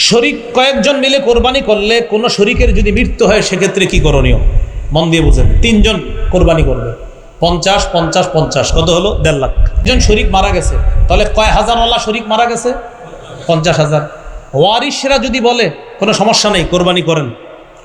শরিক কয়েকজন মিলে কোরবানি করলে কোনো শরিকের যদি মৃত্যু হয়, সেক্ষেত্রে কি করণীয়? মন দিয়ে বুঝেন। তিনজন কোরবানি করবে। পঞ্চাশ পঞ্চাশ পঞ্চাশ। কত হলো? দেড় লাখ। একজন শরিক মারা গেছে। তাহলে কয় হাজারওয়ালা শরিক মারা গেছে? পঞ্চাশ হাজার। ওয়ারিসরা যদি বলে, কোনো সমস্যা নেই, কোরবানি করেন।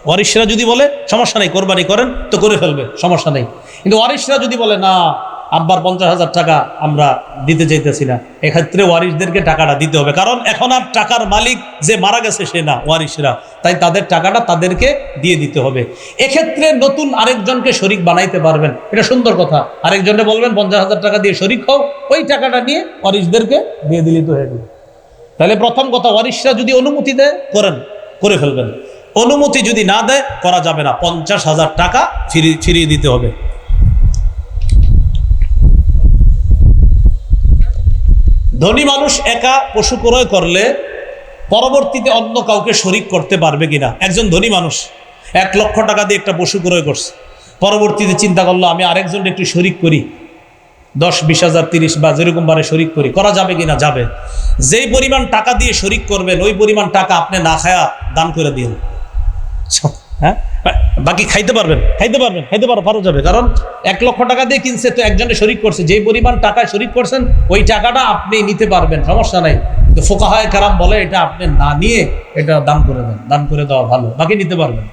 ওয়ারিসরা যদি বলে, সমস্যা নেই, কোরবানি করেন, তো করে ফেলবে, সমস্যা নেই। কিন্তু ওয়ারিসরা যদি বলে, না আব্বার পঞ্চাশ হাজার টাকা আমরা দিতে চাইতেছি না। এক্ষেত্রে ওয়ারিশদেরকে টাকাটা দিতে হবে। কারণ এখন আর টাকার মালিক যে মারা গেছে সে না, ওয়ারিশরা। তাই তাদের টাকাটা তাদেরকে দিয়ে দিতে হবে। এক্ষেত্রে নতুন আরেকজনকে শরিক বানাইতে পারবেন। এটা সুন্দর কথা। আরেকজনকে বলবেন, পঞ্চাশ হাজার টাকা দিয়ে শরিক হও। ওই টাকাটা নিয়ে ওয়ারিসদেরকে দিয়ে দিলি তো হয়ে তাহলে প্রথম কথা, ওয়ারিশরা যদি অনুমতি দেয়, করেন, করে ফেলবেন। অনুমতি যদি না দেয়, করা যাবে না। পঞ্চাশ হাজার টাকা ফিরিয়ে দিতে হবে। ধনী মানুষ একা পশু ক্রয় করলে পরবর্তীতে অন্য কাউকে শরিক করতে পারবে কিনা? একজন ধনী মানুষ এক লক্ষ টাকা দিয়ে একটা পশু ক্রয় করছে। পরবর্তীতে চিন্তা করল, আমি আরেকজন একটু শরিক করি। দশ, বিশ হাজার, তিরিশ বা যেরকম বারে শরিক করি। করা যাবে কিনা? যাবে। যেই পরিমাণ টাকা দিয়ে শরিক করবেন, ওই পরিমাণ টাকা আপনি না খায়া দান করে দিন হ্যাঁ? বাকি খাইতে পারবেন খাইতে পারবেন, খাইতে পারো পারো যাবে কারণ এক লক্ষ টাকা দিয়ে কিনছে তো একজনে শরিক করছে। যে পরিমাণ টাকায় শরিক করছেন, ওই টাকাটা আপনি নিতে পারবেন, সমস্যা নাই। তো ফোকা হয় কারাম বলে, এটা আপনি না নিয়ে এটা দান করে দেন, দান করে দেওয়া ভালো, বাকি নিতে পারবেন।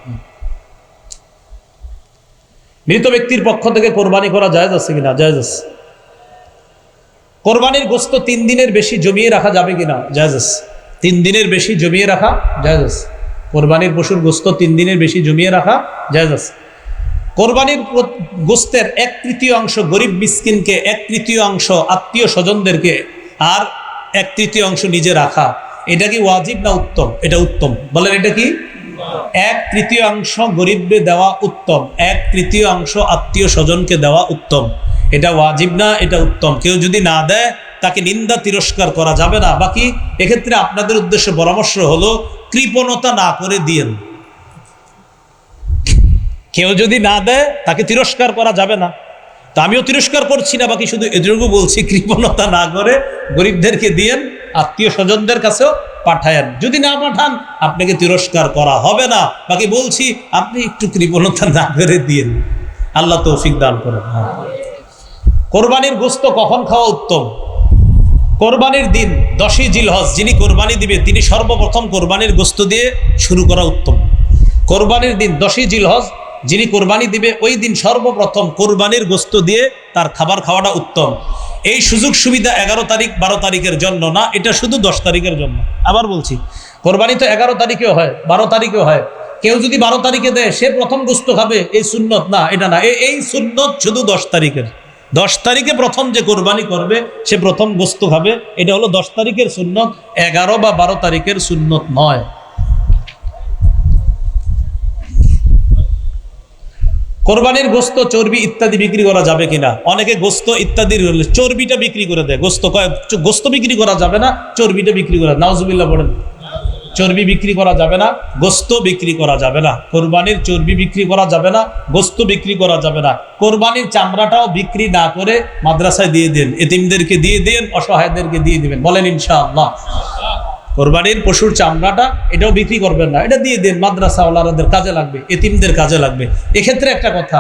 মৃত ব্যক্তির পক্ষ থেকে কোরবানি করা জায়েজ আছে কিনা? জায়েজ আছে। কোরবানির গোস্ত তিন দিনের বেশি জমিয়ে রাখা যাবে কিনা? জায়েজ আছে। তিন দিনের বেশি জমিয়ে রাখা জায়েজ আছে। কোরবানির পশুর গোস্ত তিন দিনের বেশি জমিয়ে রাখা জায়েজ আছে। কোরবানির গোস্তের এক তৃতীয় অংশ গরিব মিসকিনকে, এক তৃতীয় অংশ আত্মীয় স্বজনদেরকে আর এক তৃতীয় অংশ নিজে রাখা। এটা কি ওয়াজিব না উত্তম? এটা উত্তম। বলেন এটা কি? এক তৃতীয় অংশ গরিবকে দেওয়া উত্তম, এক তৃতীয় অংশ আত্মীয় স্বজনকে দেওয়া উত্তম। এটা ওয়াজিব না, এটা উত্তম। কেউ যদি না দেয়, তাকে নিন্দা তিরস্কার করা যাবে না। বাকি এক্ষেত্রে আপনাদের উদ্দেশ্যে পরামর্শ হলো কৃপণতা না করে দিয়েন। কেউ যদি না দেয়, তাকে তিরস্কার করা যাবে না। তো আমিও তিরস্কার করছি না, বাকি শুধু এটুকু বলছি, কৃপণতা না করে গরিবদেরকে দিয়েন আত্মীয় স্বজনদের কাছেও পাঠায়েন। যদি না পাঠান, আপনাকে তিরস্কার করা হবে না। বাকি বলছি, আপনি একটু কৃপণতা না করে দিয়েন। আল্লাহ তৌফিক দান করেন। হ্যাঁ। কোরবানির গোস্ত কখন খাওয়া উত্তম? কোরবানির দিন, দশই জিলহজ যিনি কোরবানি দিবে, তিনি সর্বপ্রথম কোরবানির গোস্ত দিয়ে শুরু করা উত্তম। কোরবানির দিন, দশই জিলহজ যিনি কোরবানি দিবে, ওই দিন সর্বপ্রথম কোরবানির গোস্ত দিয়ে তার খাবার খাওয়াটা উত্তম। এই সুযোগ সুবিধা এগারো তারিখ, বারো তারিখের জন্য না, এটা শুধু দশ তারিখের জন্য। আবার বলছি, কোরবানি তো এগারো তারিখেও হয়, বারো তারিখেও হয়। কেউ যদি বারো তারিখে দেয়, সে প্রথম গোস্ত খাবে, এই সুন্নত না, এটা না। এই সুন্নত শুধু দশ তারিখের। দশ তারিখে প্রথম যে কোরবানি করবে, সে প্রথম গোস্ত খাবে। এটা হলো দশ তারিখের সুন্নত, এগারো বা বারো তারিখের সুন্নত নয়। কোরবানির গোস্ত, চর্বি ইত্যাদি বিক্রি করা যাবে কিনা? অনেকে গোস্ত ইত্যাদি, চর্বিটা বিক্রি করে দেয়। গোস্ত গোস্ত বিক্রি করা যাবে না, চর্বিটা বিক্রি করা নাউজুবিল্লাহ বলেন চর্বি বিক্রি করা যাবে না, গোস্ত বিক্রি করা যাবে না, কোরবানির চর্বি বিক্রি করা যাবে না, গোস্ত বিক্রি করা যাবে না। কোরবানির চামড়াটাও বিক্রি না করে মাদ্রাসায় দিয়ে দেন, এতিমদেরকে দিয়ে দেন, অসহায়দেরকে দিয়ে দেবেন, বলেন ইনশাআল্লাহ। কোরবানির পশুর চামড়াটা এটাও বিক্রি করবেন না, এটা দিয়ে দেন, মাদ্রাসাওয়ালাদের কাজে লাগবে, এতিমদের কাজে লাগবে। এক্ষেত্রে একটা কথা,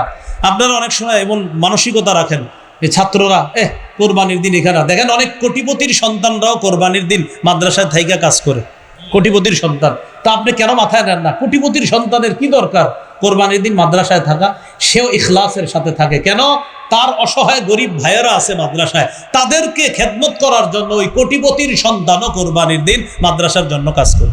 আপনারা অনেক সময় এমন মানসিকতা রাখেন যে ছাত্ররা এ কোরবানির দিন এখানে দেখেন অনেক কোটিপতির সন্তানরাও কোরবানির দিন মাদ্রাসায় থাইকা কাজ করে। কোটিপতির সন্তান। তা আপনি কেন মাথায় নেন না? কোটিপতির সন্তানের কি দরকার? কোরবানির দিন মাদ্রাসায় থাকা, সেও ইখলাসের সাথে থাকে। কেন? তার অসহায় গরিব ভাইয়েরা আছে মাদ্রাসায়। তাদেরকে খেদমত করার জন্য ওই কোটিপতির সন্তানও কোরবানির দিন মাদ্রাসার জন্য কাজ করে।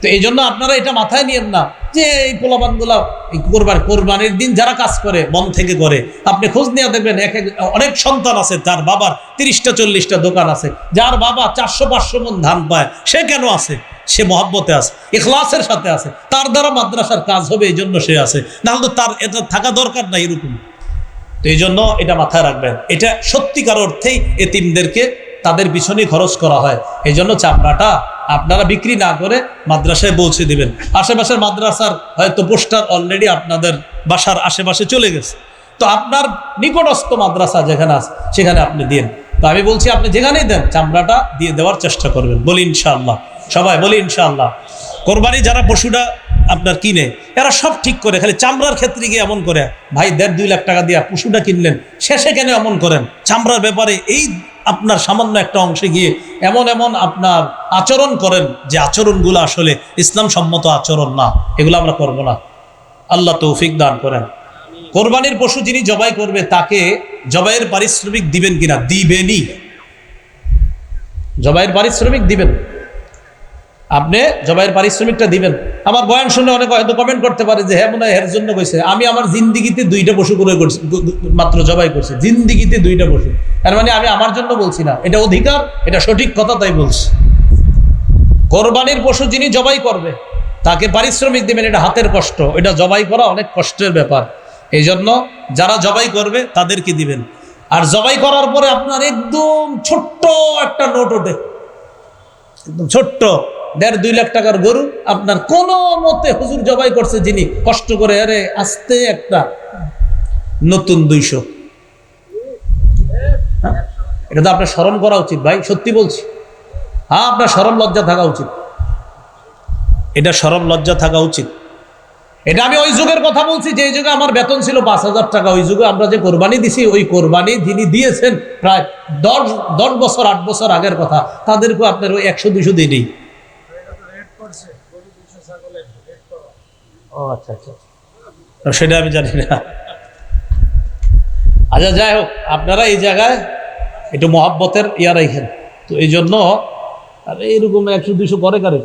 তো এই জন্য আপনারা এটা মাথায় নিয়েন না যে এই পোলাবানগুলা এই কোরবানি কোরবানির দিন যারা কাজ করে, মন থেকে করে, আপনি খোঁজ নিয়ে দেখবেন এক অনেক সন্তান আছে, যার বাবার তিরিশটা, চল্লিশটা দোকান আছে, যার বাবা চারশো, পাঁচশো মন ধান পায়, সে কেন আছে? সে মহাব্বতে আছে, ইখলাসের সাথে আছে, তার দ্বারা মাদ্রাসার কাজ হবে, এই জন্য সে আছে। নাহলে তো তার এটা থাকা দরকার নাই এরকম। তো এই জন্য এটা মাথায় রাখবেন। এটা সত্যিকার অর্থেই এতিমদেরকে তাদের পিছনে খরচ করা হয়। এই জন্য চামড়াটা আপনারা বিক্রি না করে মাদ্রাসায় পৌঁছে দিবেন। আশেপাশের মাদ্রাসার হয়তো পোস্টার অলরেডি আপনাদের বাসার আশেপাশে চলে গেছে। তো আপনার নিকটস্থ মাদ্রাসা যেখানে আছে, সেখানে আপনি দিন তো আমি বলছি, আপনি যেখানেই দেন, চামড়াটা দিয়ে দেওয়ার চেষ্টা করবেন। বলি ইনশাআল্লাহ। সবাই বলি ইনশাআল্লাহ। কোরবানি যারা পশুটা আপনার কিনে, এরা সব ঠিক করে, খালি চামড়ার ক্ষেত্রে গিয়ে এমন করে, ভাই, দেড় দুই লাখ টাকা দিয়া পশুটা কিনলেন, শেষে কেন এমন করেন? চামড়ার ব্যাপারে এই আপনার সামান্য একটা অংশে গিয়ে এমন এমন আপনার আচরণ করেন যে আচরণগুলো আসলে ইসলাম সম্মত আচরণ না। এগুলো আমরা করব না। আল্লাহ তৌফিক দান করেন। কোরবানির পশু যিনি জবাই করবে, তাকে জবাইয়ের পারিশ্রমিক দিবেন কিনা? দিবেনই। জবাইয়ের পারিশ্রমিক দিবেন। আপনি জবাইয়ের পারিশ্রমিকটা দিবেন। আমার বয়ান শুনে অনেক হয়তো কমেন্ট করতে পারে যে হ্যাঁ মনে হয় জন্য কইছে। আমি আমার জিন্দিগিতে দুইটা পশু করে করছি মাত্র জবাই করছি। জিন্দিগিতে দুইটা পশু। তার মানে আমি আমার জন্য বলছি না। এটা অধিকার, এটা সঠিক কথা তাই বলছি। কোরবানির পশু যিনি জবাই করবে, তাকে পারিশ্রমিক দিবেন, এটা হাতের কষ্ট। এটা জবাই করা অনেক কষ্টের ব্যাপার। এই জন্য যারা জবাই করবে, তাদেরকে দিবেন। আর জবাই করার পরে আপনার একদম ছোট্ট একটা নোট ওঠে। ছোট্ট, দেড় দুই লাখ টাকার গরু, আপনার কোনো মতে হুজুর জবাই করছে যিনি কষ্ট করে, আরে আসতে একটা নতুন দুইশো। হ্যাঁ? এটা তো আপনার স্মরণ করা উচিত ভাই, সত্যি বলছি। হ্যাঁ আপনার স্মরণ লজ্জা থাকা উচিত। এটা স্মরণ লজ্জা থাকা উচিত। এটা আমি ওই যুগের কথা বলছি, যে যুগে আমার বেতন ছিল পাঁচ হাজার টাকা, ওই যুগে আমরা যে কোরবানি দিছি, ওই কোরবানি যিনি দিয়েছেন প্রায় দশ দশ বছর, আট বছর আগের কথা তাদেরকে আপনার ওই একশো, দুশো দিনই ও আচ্ছা আচ্ছা তো সেটা আমি জানি না। আচ্ছা যাই হোক, আপনারা এই জায়গায় একটু মহাব্বতের ইয়া রাখেন। তো এই জন্য, আর এইরকম একশো, দুশো করে কারে?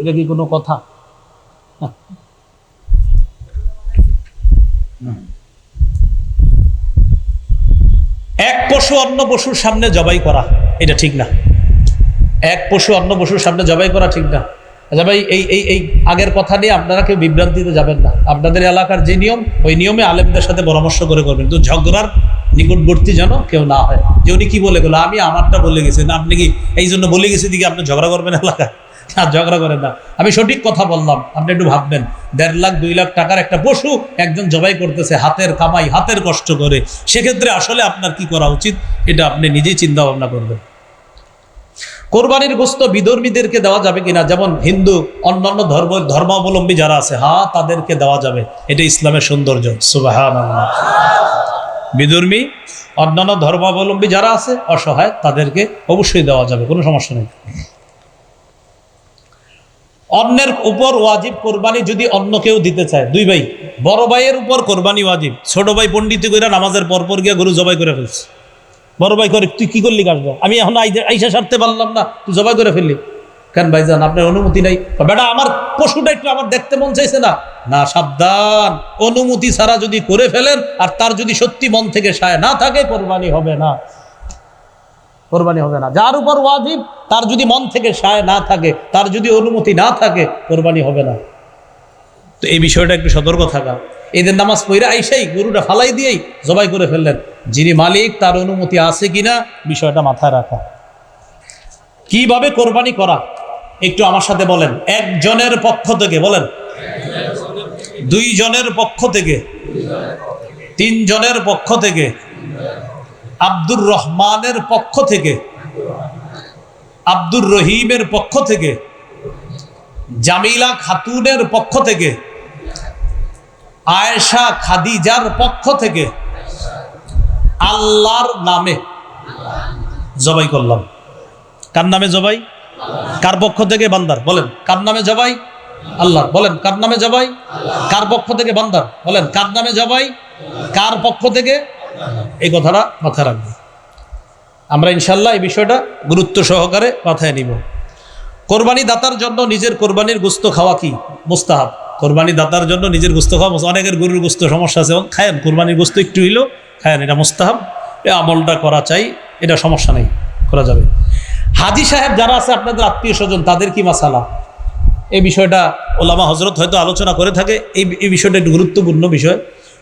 এটা কি কোনো কথা? এক পশু অন্য পশুর সামনে জবাই করা, এটা ঠিক না। এক পশু অন্য পশুর সামনে জবাই করা ঠিক না। আচ্ছা ভাই, এই এই এই আগের কথা নিয়ে আপনারা কেউ বিভ্রান্তিতে যাবেন না। আপনাদের এলাকার যে নিয়ম, ওই নিয়মে আলেমদের সাথে পরামর্শ করে করবেন। কিন্তু ঝগড়ার নিকটবর্তী যেন কেউ না হয়। যে উনি কি বলে গেলো? আমি আমারটা বলে গেছি। না, আপনি কি এই জন্য বলে গেছি দিকে আপনি ঝগড়া করবেন এলাকায়? না, ঝগড়া করেন না। আমি সঠিক কথা বললাম। আপনি একটু ভাববেন। দেড় লাখ, দুই লাখ টাকার একটা পশু একজন জবাই করতেছে হাতের কামাই, হাতের কষ্ট করে। সেক্ষেত্রে আসলে আপনার কি করা উচিত? এটা আপনি নিজেই চিন্তা ভাবনা করবেন। কোরবানির গোস্ত বিধর্মীদেরকে দেওয়া যাবে কিনা? যেমন হিন্দু, অন্যান্য ধর্ম, ধর্মাবলম্বী যারা আছে হা তাদেরকে দেওয়া যাবে। এটা ইসলামের সৌন্দর্য। সুবাহান বিধর্মী, অন্যান্য ধর্মাবলম্বী যারা আছে, অসহায়, তাদেরকে অবশ্যই দেওয়া যাবে, কোনো সমস্যা নেই। অন্যের উপর ওয়াজিব কোরবানি যদি অন্য কেউ দিতে চায়, দুই ভাই, বড় ভাইয়ের উপর কোরবানি ওয়াজিব, ছোট ভাই পণ্ডিত করে নামাজের পরপর গিয়ে গরু জবাই করে ফেলছে। বড় ভাই করে, তুই কি করলি কাজটা আমি এখন আইসা সারতে পারলাম না, তুই জবাই করে ফেললি। কেন ভাইজান, আপনার অনুমতি নাই? বেটা, আমার পশুটা একটু আমার দেখতে মন চাইছে না। না, সাবধান। অনুমতি ছাড়া যদি করে ফেলেন, আর তার যদি সত্যি মন থেকে সায় না থাকে, কোরবানি হবে না। কোরবানি হবে না। যার উপর ওয়াজিব, তার যদি মন থেকে সায় না থাকে, তার যদি অনুমতি না থাকে, কোরবানি হবে না। তো এই বিষয়টা একটু সতর্ক থাকা। এদের নামাজ পড়ে আইসাই, গরুটা ফালাই দিয়েই জবাই করে ফেললেন। যিনি মালিক, তার অনুমতি আছে কিনা, বিষয়টা মাথায় রাখা। কীভাবে কোরবানি করা? একটু আমার সাথে বলেন। একজনের পক্ষ থেকে, বলেন। দুই জনের পক্ষ থেকে তিন জনের পক্ষ থেকে, আব্দুর রহমানের পক্ষ থেকে, আব্দুর রহিমের পক্ষ থেকে, জামিলা খাতুনের পক্ষ থেকে, আয়েশা খাদিজার পক্ষ থেকে, আল্লাহর নামে জবাই করলাম। কার নামে জবাই? কার পক্ষ থেকে বান্দার? বলেন, কার নামে জবাই? আল্লাহ। বলেন, কার নামে জবাই? কার পক্ষ থেকে বান্দার? বলেন, কার নামে জবাই? কার পক্ষ থেকে? এই কথাটা মাথায় রাখব আমরা ইনশাল্লাহ এই বিষয়টা গুরুত্ব সহকারে মাথায় নিব। কোরবানি দাতার জন্য নিজের কোরবানির গুস্ত খাওয়া কি মুস্তাহাব? কোরবানি দাতার জন্য নিজের গুস্ত খাওয়া অনেকের গরুর গুস্ত সমস্যা আছে। এবং খায়েন, কোরবানির গুস্ত একটু হইলেও খায়েন, এটা মুস্তাহাব। এ আমলটা করা চাই, এটা সমস্যা নেই। করা যাবে। হাজি সাহেব যারা আছে, আপনাদের আত্মীয় স্বজন, তাদের কি মাসালা? এই বিষয়টা ওলামা হজরত হয়তো আলোচনা করে থাকে। এই এই বিষয়টা একটু গুরুত্বপূর্ণ বিষয়।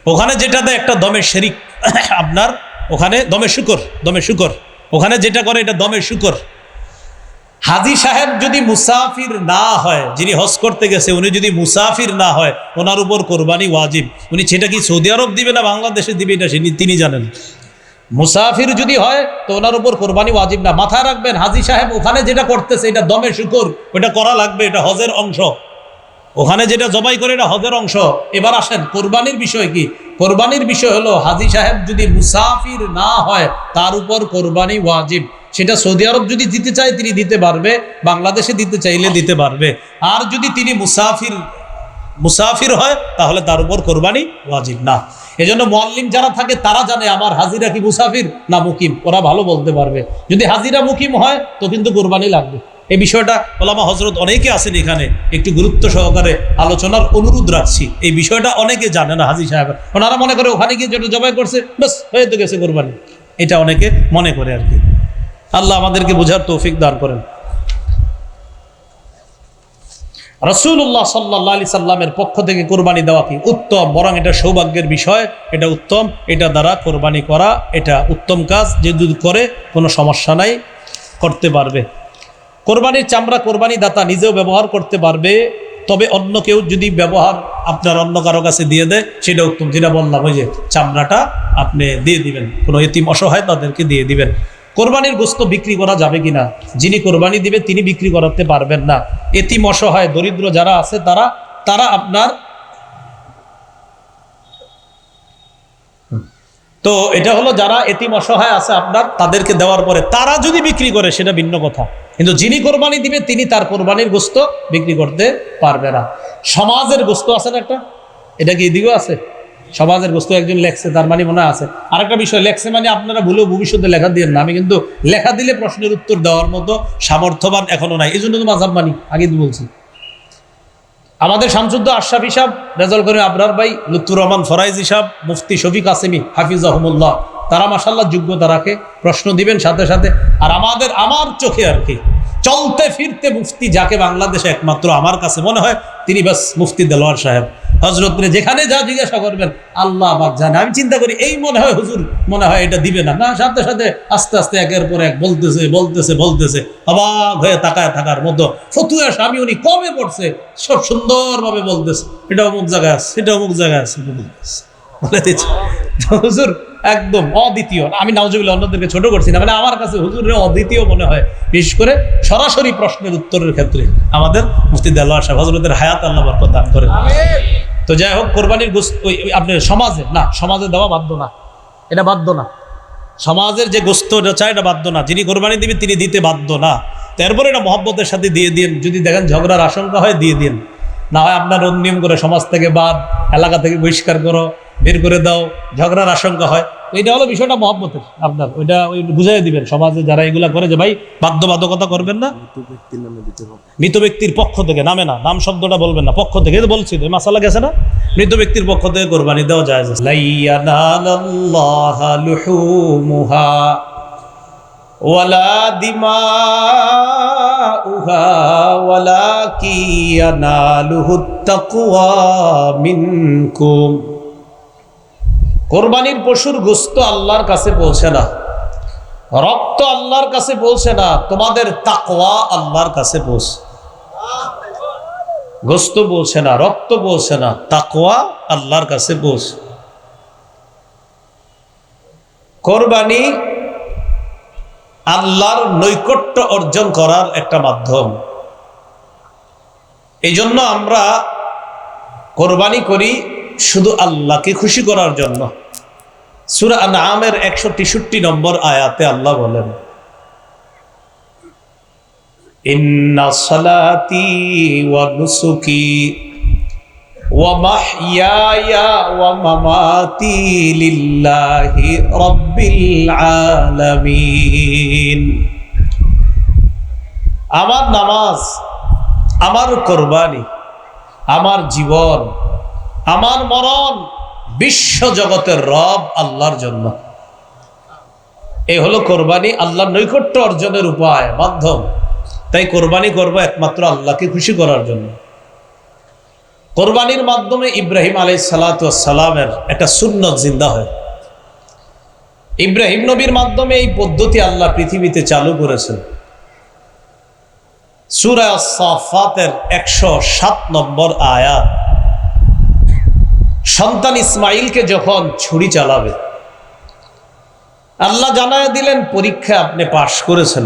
ওখানে যেটাতে একটা দমের শেরিক আপনার, ওখানে দমে শুকর দমে শুকর। ওখানে যেটা করে, এটা দমের শুকর। হাজি সাহেব যদি মুসাফির না হয়, যিনি হজ করতে গেছে, উনি যদি মুসাফির না হয়, ওনার উপর কোরবানি ওয়াজিব। উনি সেটা কি সৌদি আরব দিবে না বাংলাদেশে দিবে, এটা তিনি জানেন। মুসাফির যদি হয়, তো ওনার উপর কোরবানি ওয়াজিব না। মাথায় রাখবেন, হাজি সাহেব ওখানে যেটা করতেছে, এটা দমে শুকুর, ওটা করা লাগবে, এটা হজের অংশ। ওখানে যেটা জবাই করে, এটা হজের অংশ। এবার আসেন, কোরবানির বিষয় কি? কোরবানির বিষয় হলো, হাজি সাহেব যদি মুসাফির না হয়, তার উপর কোরবানি ওয়াজিব। সেটা সৌদি আরব যদি দিতে চায়, তিনি দিতে পারবে। বাংলাদেশে দিতে চাইলে দিতে পারবে। আর যদি তিনি মুসাফির মুসাফির হয়, তাহলে তার উপর কোরবানি ওয়াজিব না। এজন্য মোয়াল্লিম যারা থাকে, তারা জানে আমার হাজিরা কি মুসাফির না মুকিম। ওরা ভালো বলতে পারবে। যদি হাজিরা মুকিম হয়, তো কিন্তু কোরবানি লাগবে। এই বিষয়টা ওলামা হজরত অনেকে আছেন এখানে, একটু গুরুত্ব সহকারে আলোচনার অনুরোধ রাখছি। এই বিষয়টা অনেকে জানে না হাজি সাহেব। ওনারা মনে করে ওখানে গিয়ে যেটা জবাই করছে বাস হয়ে তো গেছে কোরবানি। এটা অনেকে মনে করে আর কি। আল্লাহ আমাদেরকে বোঝার তৌফিক দান করেন। রসুল্লাহ সাল্লাহ আলি সাল্লামের পক্ষ থেকে কোরবানি দেওয়া কি উত্তম? বরং এটা সৌভাগ্যের বিষয়, এটা উত্তম, এটা দ্বারা কোরবানি করা, এটা উত্তম কাজ, যে যদি করে, কোনো সমস্যা নাই, করতে পারবে। কোরবানির চামড়া কোরবানি দাতা নিজেও ব্যবহার করতে পারবে, তবে অন্য কেউ যদি ব্যবহার আপনার অন্য কারও কাছে দিয়ে দেয়, সেটা উত্তম। যেটা বললাম, ওই যে চামড়াটা আপনি দিয়ে দিবেন, কোনো এতিম অসহায় তাদেরকে দিয়ে দিবেন। কোরবানির গোস্ত বিক্রি করা যাবে কিনা? যিনি কোরবানি দিবে, তিনি বিক্রি করাতে পারবেন না। এতিম অসহায়, দরিদ্র যারা আছে, তারা তারা আপনার তো এটা হলো যারা এতিম অসহায় আছে আপনার, তাদেরকে দেওয়ার পরে তারা যদি বিক্রি করে, সেটা ভিন্ন কথা। কিন্তু যিনি কোরবানি দিবে, তিনি তার কোরবানির গোস্ত বিক্রি করতে পারবে না। সমাজের গোস্ত আছে না একটা? এটা কি এদিকেও আছে? সমাজের বস্তু একজন লেখছে, তার মানে মনে আছে। আরেকটা বিষয়, লেখছে মানে আপনারা ভুলেও ভবিষ্যতে লেখা দিয়ে না আমি কিন্তু লেখা দিলে প্রশ্নের উত্তর দেওয়ার মতো সামর্থ্যবান এখনও নাই। এই জন্য তো মাঝাব মানি, আগে বলছি। আমাদের শামসুদ্দ আশরাফ হিসাব রেজাল করিম আবরার ভাই, লুৎফুর রহমান ফরাইজ হিসাব মুফতি শফিক আসেমি হাফিজ আহমুল্লাহ তারা মাসাল্লাহ যোগ্যতা রাখে, প্রশ্ন দিবেন সাথে সাথে। আর আমাদের, আমার চোখে আর কি। চলতে ফিরতে মুফতি যাকে বাংলাদেশে একমাত্র আমার কাছে মনে হয়, তিনি বাস মুফতি দেলোয়ার সাহেব। হজরত যেখানে যা জিজ্ঞাসা করবেন, আল্লাহ আবার জানে। আমি চিন্তা করি, এই মনে হয় হুজুর মনে হয় এটা দিবে না। না, সাথে সাথে আস্তে আস্তে একের পর এক বলতেছে বলতেছে বলতেছে। অবাক হয়ে তাকায় থাকার মতো ফতুয়া স্বামী উনি কমে পড়ছে? সব সুন্দরভাবে বলতেছে। এটা অমুক জায়গায় আছে, সেটা অমুক জায়গায় আছে বলে দিচ্ছে। হুজুর একদম অদ্বিতীয়। আমি নাউজুবিল্লাহ অন্যদেরকে ছোট করছি না মানে আমার কাছে হুজুরের অদ্বিতীয় মনে হয়, বিশেষ করে সরাসরি প্রশ্নের উত্তরের ক্ষেত্রে আমাদের মুফতি দেল্লা সাহেব হজরতের হায়াত আল্লাহ বরকত দান করেন। তো যাই হোক, কোরবানির গোস্ত, ওই আপনি সমাজে, না, সমাজে দেওয়া বাধ্য না, এটা বাধ্য না। সমাজের যে গোস্ত চায় এটা বাধ্য না, যিনি কোরবানি দিবে তিনি দিতে বাধ্য না। তারপরে এটা মহব্বতের সাথে দিয়ে দিন যদি দেখেন ঝগড়ার আশঙ্কা হয় দিয়ে দিন না হয় আপনার নিয়ম করে সমাজ থেকে বাদ, এলাকা থেকে বহিষ্কার করো, বের করে দাও, ঝগড়ার আশঙ্কা হয়। এটা হলো বিষয়টা মহব্বতের আপনার। ওইটা ওই বুঝাই দিবেন সমাজে যারা এগুলা করে যে ভাই বাধ্যবাধকতা করবেন না। মৃত ব্যক্তির পক্ষ থেকে নামে না নাম শব্দটা বলবেন না পক্ষ থেকে তো বলছি তো মাসালা গেছে না? মৃত ব্যক্তির পক্ষ থেকে কোরবানি দেওয়া যায় ওয়ালা দিমা উহা ওয়ালা কি আনালুহু তাকওয়া মিনকুম। কোরবানির পশুর গোস্ত আল্লাহর কাছে পৌঁছে না, রক্ত আল্লাহর কাছে পৌঁছে না, তোমাদের তাকওয়া আল্লাহর কাছে পৌঁছে গোস্ত পৌঁছে না, রক্ত পৌঁছে না, তাকওয়া আল্লাহর কাছে পৌঁছে কোরবানি আল্লাহর নৈকট্য অর্জন করার একটা মাধ্যম। এই জন্য আমরা কোরবানি করি শুধু আল্লাহকে খুশি করার জন্য। সুরা আমের একশো তেষট্টি নম্বর আয়াতে আল্লাহ বলেন লিল্লাহি আমার নামাজ, আমার কোরবানি, আমার জীবন আমার মরণ বিশ্ব জগতের রব আল্লাহর জন্য। এই হলো কোরবানি আল্লাহর নৈকট্য অর্জনের উপায়, মাধ্যম। তাই কোরবানি করব একমাত্র আল্লাহকে খুশি করার জন্য। কোরবানির মাধ্যমে ইব্রাহিম আলাই সালাতামের একটা সুন্নত জিন্দা হয়। ইব্রাহিম নবীর মাধ্যমে এই পদ্ধতি আল্লাহ পৃথিবীতে চালু করেছেন। সুরা সাফাতের একশো সাত নম্বর আয়াত। সন্তান ইসমাইলকে যখন ছুরি চালাবে, আল্লাহ জানায় দিলেন, পরীক্ষা আপনি পাশ করেছেন।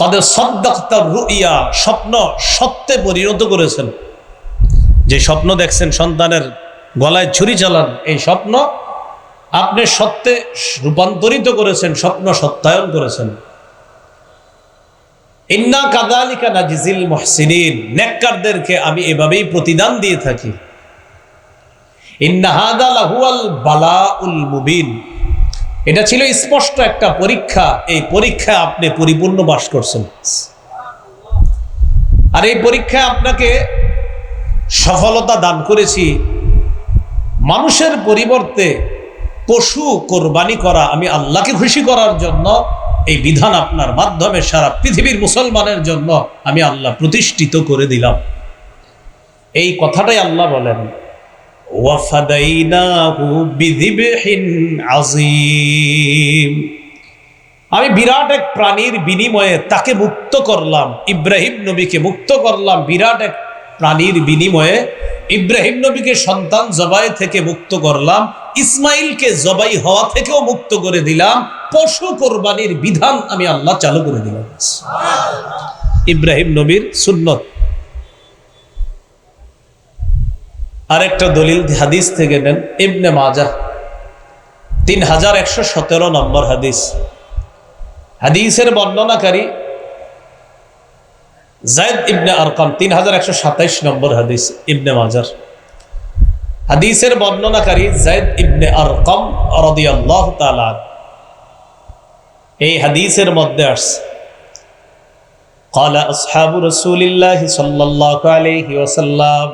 কদের সদ্দাক্তার রুইয়া, স্বপ্ন সত্যে পরিণত করেছেন। যে স্বপ্ন দেখছেন সন্তানের গলায় ছুরি চালান, এই স্বপ্ন আপনি সত্যে রূপান্তরিত করেছেন, স্বপ্ন সত্যায়ন করেছেন। ইন্না কাদালিকা নাজিজিল মহসিন নেককারদেরকে আমি এভাবেই প্রতিদান দিয়ে থাকি। এটা ছিল স্পষ্ট একটা পরীক্ষা। এই পরীক্ষা আপনি পরিপূর্ণ বাস করছেন। আর এই পরীক্ষায় আপনাকে সফলতা দান করেছি। মানুষের পরিবর্তে পশু কোরবানি করা, আমি আল্লাহকে খুশি করার জন্য এই বিধান আপনার মাধ্যমে সারা পৃথিবীর মুসলমানের জন্য আমি আল্লাহ প্রতিষ্ঠিত করে দিলাম। এই কথাটাই আল্লাহ বলেন। আমি বিরাট এক প্রাণীর বিনিময়ে তাকে মুক্ত করলাম, ইব্রাহিম নবীকে মুক্ত করলাম, বিরাট এক প্রাণীর বিনিময়ে ইব্রাহিম নবীকে সন্তান জবাই থেকে মুক্ত করলাম, ইসমাইলকে জবাই হওয়া থেকেও মুক্ত করে দিলাম, পশু কোরবানির বিধান আমি আল্লাহ চালু করে দিলাম। ইব্রাহিম নবীর সুন্নত। আরেকটা দলিল হাদিস থেকে নেন ইবনে মাজা তিন হাজার একশো সতেরো নম্বর হাদিস হাদিসের বর্ণনাকারী জায়দ ইবনে আরকাম তিন হাজার একশো সাতাইশ নম্বর হাদিস ইবনে মাজার হাদিসের বর্ণনাকারী জায়দ ইবনে আরকাম রদিয়াল্লাহ তাআলা এই হাদিসের মধ্যে আসছে قال أصحاب رسول الله صلى الله عليه وسلم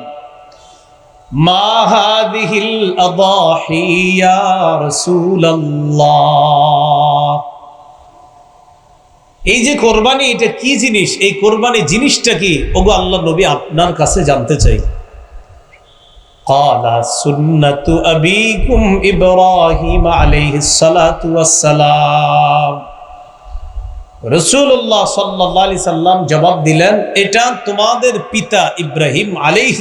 ما هذه الأضاحي يا رسول الله এই যে কোরবানি এটা কি জিনিস এই কোরবানি জিনিসটা কি ওগো আল্লাহ নবী আপনার কাছে জানতে চাই قال سنة أبيكم إبراهيم عليه الصلاة والسلام রসুল্লাহ সাল্লি সাল্লাম জবাব দিলেন, এটা তোমাদের পিতা ইব্রাহিম আলিহ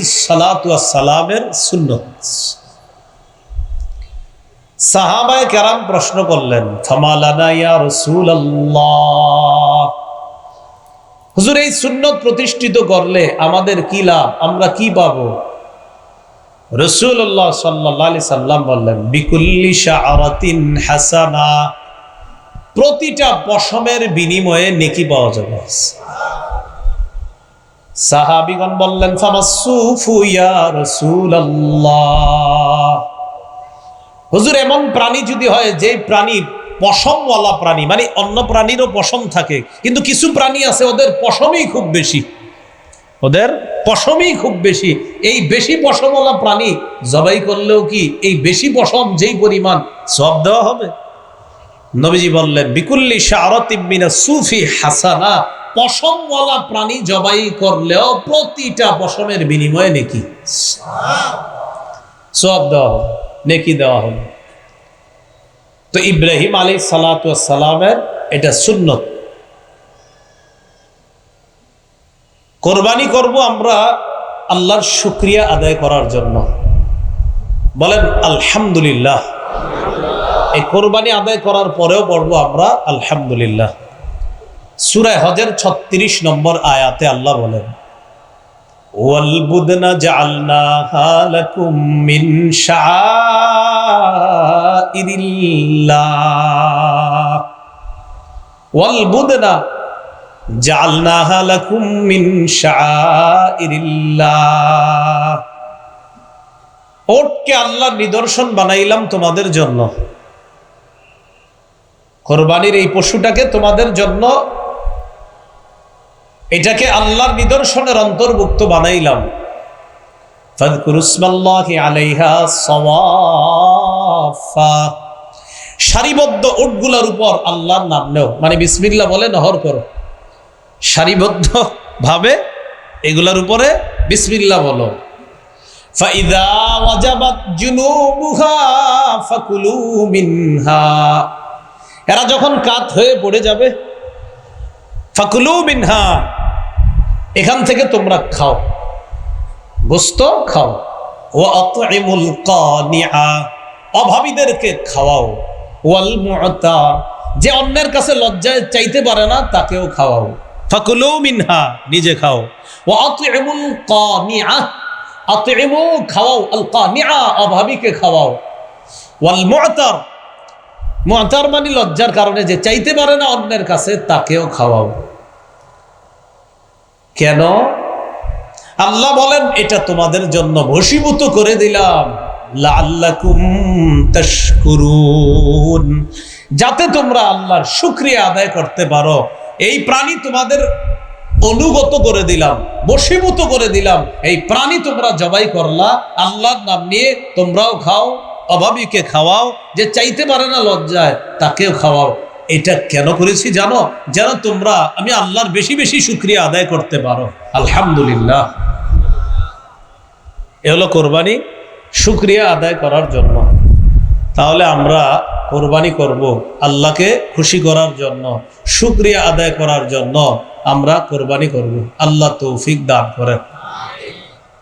সুন্নত। সাহাবায় প্রশ্ন করলেন হুজুর, এই সুন্নত প্রতিষ্ঠিত করলে আমাদের কি লাভ? আমরা কি পাবো? রসুল্লাহ সাল্লি সাল্লাম বললেন, বিকুল্লি শাহরাতিন হাসানা। প্রতিটা পশমের বিনিময়ে নেকি পাওয়া যাবে। সাহাবিগণ বললেন হুজুর, এমন প্রাণী যদি হয় যে প্রাণী পশমওয়ালা প্রাণী মানে অন্য প্রাণীরও পশম থাকে, কিন্তু কিছু প্রাণী আছে, ওদের পশমই খুব বেশি। ওদের পশমই খুব বেশি। এই বেশি পশমওয়ালা প্রাণী জবাই করলেও কি, এই বেশি পশম যেই পরিমাণ, সব দেওয়া হবে? নবীজি বললেন, বিকুল্লি শাহরতিমিনা সুফি হাসানা, পশমওয়ালা প্রাণী জবাই করলেও প্রতিটা পশমের বিনিময়ে নেকি? সব দেওয়া নেকি দেওয়া হবে তো ইব্রাহিম আলী সালাতামের এটা সুন্নত। কোরবানি করব আমরা আল্লাহর শুক্রিয়া আদায় করার জন্য। বলেন, আলহামদুলিল্লাহ। এই কোরবানি আদায় করার পরেও পড়ব আমরা, আলহামদুলিল্লাহ। সুরায় হজের ছত্রিশ নম্বর আয়াতে আল্লাহ বলেন ওটকে আল্লাহর নিদর্শন বানাইলাম তোমাদের জন্য। কোরবানির এই পশুটাকে তোমাদের জন্য এটাকে আল্লাহর নিদর্শনের অন্তর্ভুক্ত বানাইলাম। সারিবদ্ধ উটগুলার উপর আল্লাহর নাম নেও। মানে বিসমিল্লা বলে নহর করো। সারিবদ্ধ ভাবে এগুলার উপরে বিসমিল্লা বলো। ফাইদা ওয়াজাবাত জুনুবুহা ফাকুলু মিনহা। এরা যখন কাত হয়ে পড়ে যাবে, ফাকুলু বিনহা এখান থেকে তোমরা খাও। গোস্ত খাও। ও অতইমুল কানিআ, অভাবীদেরকে খাওয়াও। ওয়াল যে অন্যের কাছে লজ্জায় চাইতে পারে না, তাকেও খাওয়াও। ফাকুলু মিনহা, নিজে খাও। ওয়া আতইমুল কানিআ আতইমু খাওয়াও। আল কানিআ, অভাবীকে খাওয়াও। ওয়াল মুআতার মানে লজ্জার কারণে যে চাইতে পারে না অন্যের কাছে, তাকেও খাওয়াও। কেন? আল্লাহ বলেন, এটা তোমাদের জন্য বশীভূত করে দিলাম। যাতে তোমরা আল্লাহর শুকরিয়া আদায় করতে পারো। এই প্রাণী তোমাদের অনুগত করে দিলাম, বশীভূত করে দিলাম। এই প্রাণী তোমরা জবাই করলা, আল্লাহর নাম নিয়ে তোমরাও খাও। অভাবীকে খাওয়াও, যে চাইতে পারে না লজ্জায়, তাকেও খাওয়াও। এটা কেন করেছি জানো? যেন তোমরা, আমি আল্লাহর বেশি বেশি শুক্রিয়া আদায় করতে পারো। আলহামদুলিল্লাহ। এ হলো কোরবানি, শুক্রিয়া আদায় করার জন্য। তাহলে আমরা কোরবানি করব আল্লাহকে খুশি করার জন্য, শুক্রিয়া আদায় করার জন্য আমরা কোরবানি করব। আল্লাহ তৌফিক দান করেন।